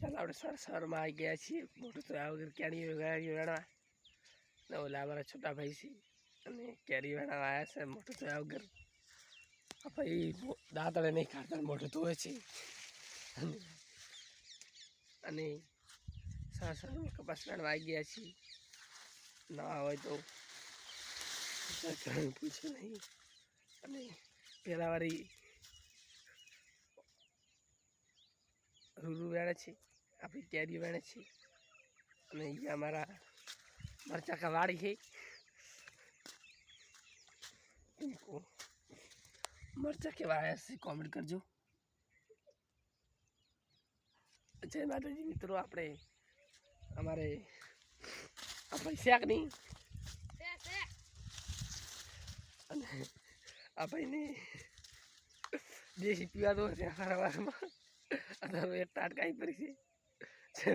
ચાલ આપણે સર સરમાં આવી ગયા છીએ. મોટું તો આ વગર કેરી કેરી વેણવા ને ઓલા અમારા છોટા ભાઈ છે. અને કેરી વેણવા આવ્યા છે. મોટું તો આ વગર આ ભાઈ દાંતળે નહીં ખાતા મોટું તો છે. અને અને સર સરમાં કપાસ વેણવા આવી ગયા છીએ. ના હોય તો પૂછે નહીં. અને પહેલાં વાળી વેણે છે, આપણી કેરી વેણે છે. અને અહીંયા અમારા મરચા કા છે. મરચા કેવા આવ્યા છે કોમેન્ટ કરજો. જય માતાજી, મિત્રો, આપણે અમારે આ પૈસા નહીં અને આપણને દેશી પીવા દો છે સવારમાં અત્યારે એક ટાટકાઈ પડી છે